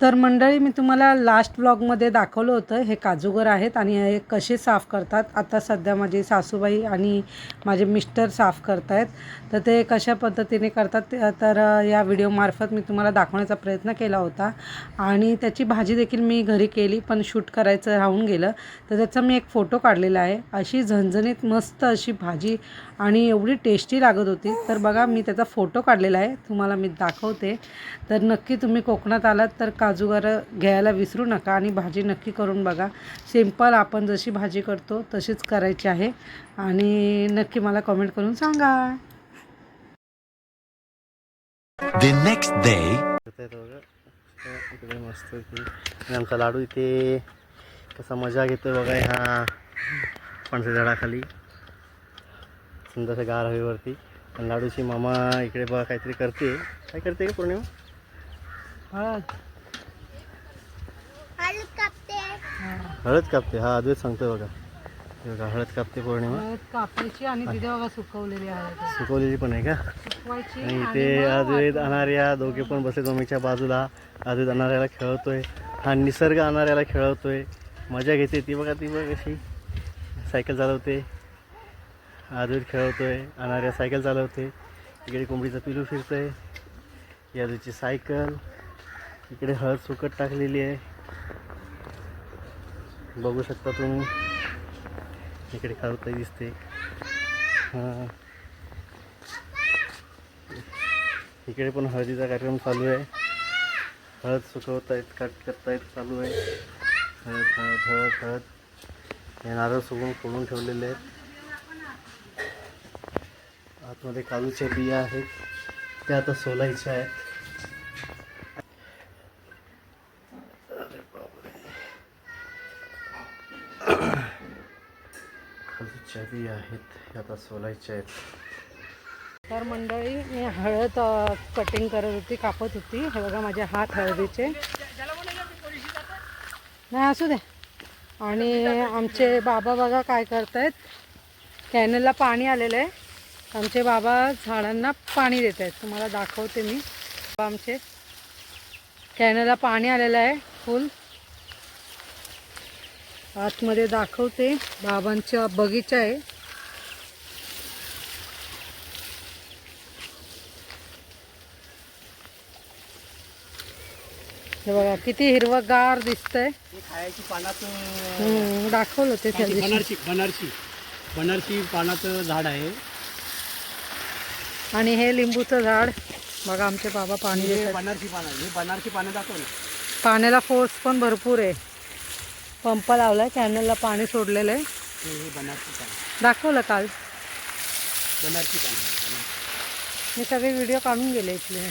तर मंडळी मी तुम्हाला लास्ट ब्लॉगमध्ये दाखवलं होतं हे काजूगर आहेत आणि हे कसे साफ करतात. आता सध्या माझी सासूबाई आणि माझे मिस्टर साफ करत आहेत तर ते कशा पद्धतीने करतात तर या व्हिडिओमार्फत मी तुम्हाला दाखवण्याचा प्रयत्न केला होता. आणि त्याची भाजी देखील मी घरी केली पण शूट करायचं राहून गेलं. तर त्याचा मी एक फोटो काढलेला आहे. अशी झणझणीत मस्त अशी भाजी आणि एवढी टेस्टी लागत होती. तर बघा मी त्याचा फोटो काढलेला आहे. तुम्हाला मी दाखवते. तर नक्की तुम्ही कोकणात आलात तर का काजूगर घ्यायला विसरू नका आणि भाजी नक्की करून बघा. सिंपल आपण जशी भाजी करतो तशीच करायची आहे. आणि नक्की मला कमेंट करून सांगा. The next day. मस्त आमचा लाडू इथे कसा मजा घेतोय बघा ह्या पणसा झाडाखाली. सुंदरशा गार हवेवरती. आणि लाडूची मामा इकडे बघा काहीतरी करते. काय करते का पौर्णिमा? हळद कापते. हा अद्वैत सांगतोय बघा. हे बघा हळद कापते पौर्णिमा. कापायची आणि तिथे बघा सुकवलेली पण आहे का? सुकवायची आणि इथे अद्वैत अनार्या दोघे पण बसले मम्मीच्या बाजूला. अद्वैत अनार्याला खेळवतोय. हा निसर्ग अनार्याला खेळवतोय. मजा घेते ती बघा ती बघ कशी. सायकल चालवते. अद्वैत खेळवतोय. अनार्या सायकल चालवते. इकडे कोंबडीचं पिलू फिरतंय. अद्वैतची सायकल. इकडे हळद सुकट टाकलेली आहे. बघू शकता तुम्ही. इकडे खारुताई दिसते. हां. इकडे पण हळदीचा कार्यक्रम चालू आहे. हळद सुकवत आहेत कट करतायत चालू आहे. हळद हळद हळद हळद. हे नारळ सुकून फोडून ठेवलेले आहेत. आतमध्ये काजूच्या बिया आहेत. त्या आता सोलायच्या आहेत. काजूच्या आहेत आता सोलायच्या आहेत. तर मंडळी मी हळद कटिंग करत होती कापत होती. हे बघा माझे हात हळदीचे. नाही असू दे. आणि आमचे बाबा बघा काय करतायत. कॅनलला पाणी आलेलं आहे आमचे बाबा झाडांना पाणी देत आहेत तुम्हाला दाखवते मी. बाबा आमचे कॅनलला पाणी आलेलं आहे फुल. आतमध्ये दाखवते. बाबांचा बगीचा आहे. हे बघा किती हिरवगार दिसतंय. खायची पानाचं हम्म, दाखवलं ते त्या दिवशी. बनारसी बनारसी. बनारसी पानाचं झाड आहे. आणि हे लिंबूचं झाड. बघा आमचे बाबा पाणी हे देतात. बनारसी पानं हे बनारसी पानं दाखव ना. पाण्याला फोर्स पण भरपूर आहे. पंप लावलाय कॅनलला पाणी सोडलेलं आहे. दाखवलं काल. मी सगळे व्हिडिओ काढून गेले इथले.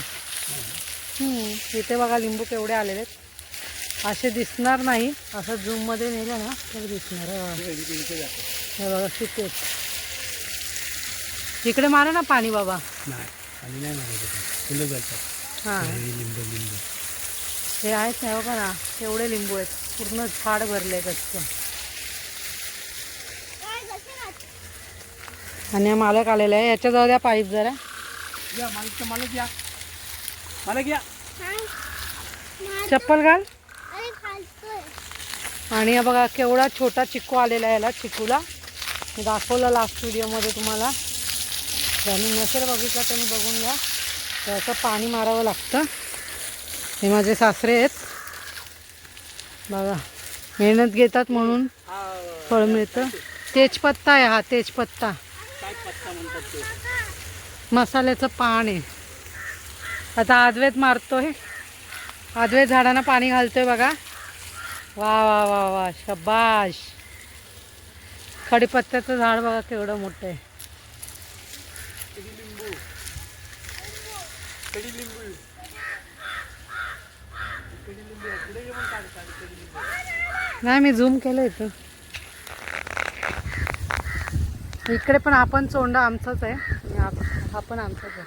इथे बघा लिंबू केवढे आलेले आहेत. असे दिसणार नाही. असं झूममध्ये नेलं ना तर दिसणार. हे. बघा. हे बघा किती आहेत. इकडे मारा ना पाणी बाबा. नाही नाही हां. हे लिंब लिंब. हे आहेत ना बघा ना केवढे लिंबू आहेत. पूर्ण झाड भरले गच्च आणि हा मालक आलेला आहे. याच्या जाऊ द्या पाईप जरा. या मालिक मला घ्या मला घ्या चप्पल घाल. आणि बघा केवढा छोटा चिक्कू आलेला आहे याला चिक्कूला. मी दाखवलं लास्ट व्हिडिओमध्ये तुम्हाला. ज्यांनी नसेल बघितलं त्यांनी बघून घ्या. त्याचं पाणी मारावं लागतं. हे माझे सासरे आहेत. बघा मेहनत घेतात म्हणून फळ मिळतं. तेजपत्ता आहे हा तेजपत्ता. मसाल्याचं पान आहे. आता आदवेत मारतोय. आदवेत झाडांना पाणी घालतोय बघा. वा वा वा वा शबाश. कडीपत्त्याचं झाड बघा केवढं मोठं आहे. नाही मी झूम केलं इथं. इकडे पण आपण चोंडा आमचाच आहे. आप- हा पण आमचाच आहे.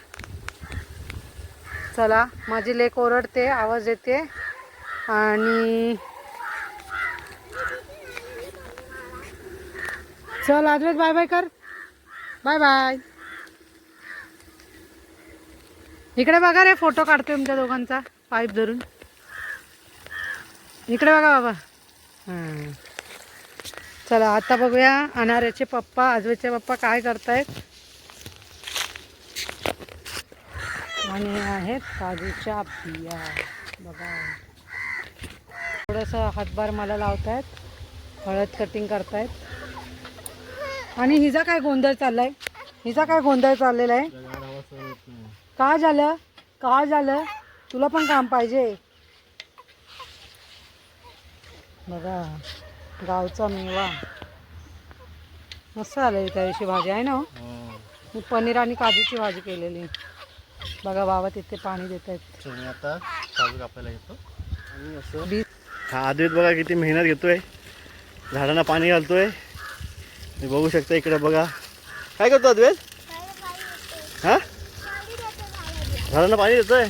चला माझी लेक ओरडते आवाज येते. आणि चल आद्वेत बाय बाय कर. Bye bye. इकडे बघा रे फोटो काढतोय तुमच्या दोघांचा पाईप धरून. इकडे बघा बाबा. हां चला आता बघूया अनाऱ्याचे पप्पा आजवेचे पप्पा काय करतायत. आणि आहेत काजूच्या बिया. बघा. थोडंसं हातभार मला लावतायत. हळद कटिंग करतायत. आणि हिचा काय गोंधळ चाललाय? हिचा काय गोंधळ चाललेला आहे? का झालं? का झालं? तुला पण काम पाहिजे. बघा गावचा मेवा. मस्त आलं त्या दिवशी भाजी आहे ना हो? मी पनीर आणि काजूची भाजी केलेली. बघा बाबा तिथे पाणी देत आहेत मी आता काजू कापायला घेतो आणि असं हा अद्वैत बघा किती मेहनत घेतोय. झाडांना पाणी घालतोय. तुम्ही बघू शकता इकडे बघा. काय करतो अद्वैत हा? झाडांना पाणी देतोय.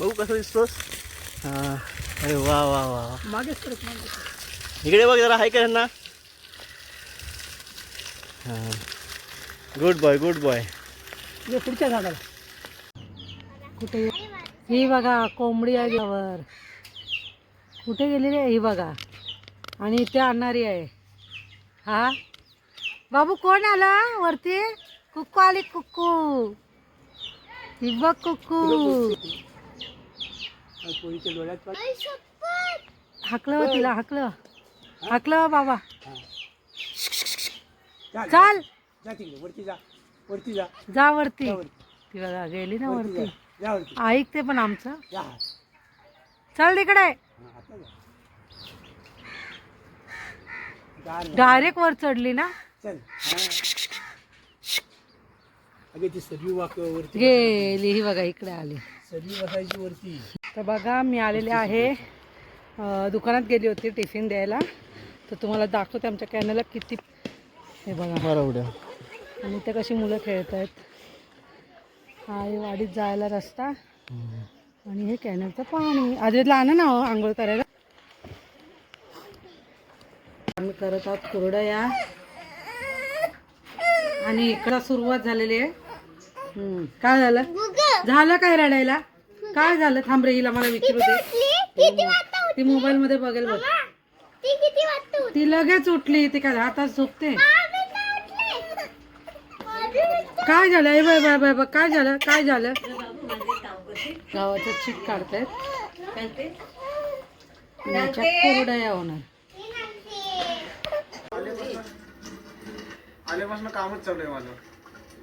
बघू कसं दिसतोस. हा. अरे वा वा वा मागेच इकडे बघ जरा हाय का यांना हां. गुड बॉय गुड बॉय ये पुढच्या झाडाला. कुठे? ही बघा कोंबडी आहे त्यावर कुठे गेलेली आहे ही बघा. आणि इथे आणणारी आहे. हा? बाबू कोण आला वरती? कुक्कू आली कुक्कू. ही बघ कुक्कू. पोळीच्या डोळ्यात हाकलं हो तिला हाकलं. हाकलं हो बाबा. जा, चाल. जा तिकडे वरती जा. वरती जा. जा वरती. ती बघा गेली ना वरती जा. वरती. जा वरती. ऐकते पण आमचं. जा. चल तिकडे. हा, आता जा. डायरेक्ट वर चढली ना? चल. हा. अगे ती सरयू वाक वरती गेली ही बघा इकडे आली. वरती. तर बघा मी आलेले आहे अ, दुकानात गेली होती टिफिन द्यायला. तर तुम्हाला दाखवते आमच्या कॅनलला किती हे बघा. आणि इथे कशी मुलं खेळत आहेत हा हे वाडीत जायला रस्ता. आणि हे कॅनलचं पाणी. आजला आणा ना हो आंघोळ करायला. आम्ही करत आहोत कुरडया. आणि इकडं सुरुवात झालेली आहे. हम्म, काय झालं? झालं काय रडायला? काय झालं? थांब रे हिला मला विचारू दे. ती मोबाईल मध्ये बघेल बघ. ती लगेच उठली ती काय हातात झोपते. काय झालं? ए बाय बाय बाय बाय काय झालं? काय झालं? गावाचं चीक काढतायत. आणि याच्यात कोरड्या होणार. आल्यापासून कामच चालू आहे माझं.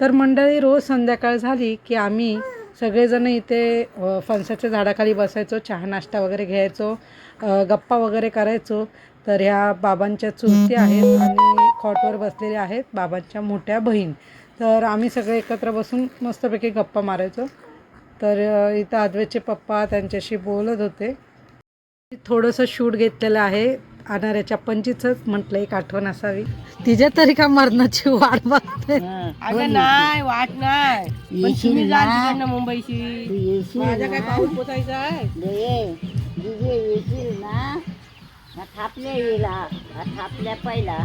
तर मंडळी रोज संध्याकाळ झाली की आम्ही सगळेजण इथे फणसाच्या झाडाखाली बसायचो चहा नाश्ता वगैरे घ्यायचो गप्पा वगैरे करायचो. तर ह्या बाबांच्या चुलती आहेत आणि खॉटवर बसलेल्या आहेत बाबांच्या मोठ्या बहीण. तर आम्ही सगळे एकत्र बसून मस्तपैकी गप्पा मारायचो. तर इथं आदवेचे पप्पा त्यांच्याशी बोलत होते. थोडंसं शूट घेतलेलं आहे. अनाऱ्याच्या पंचीचंच म्हटलं एक आठवण असावी. तिच्या तरी का मरणाची वाट बघते? अगं नाही वाट नाही. पण तुम्ही जाल तिकडनं मुंबईशी. माझा काय पाऊस पोचायचा आहे येशील ना. थापल्या येईल थापल्या पहिला.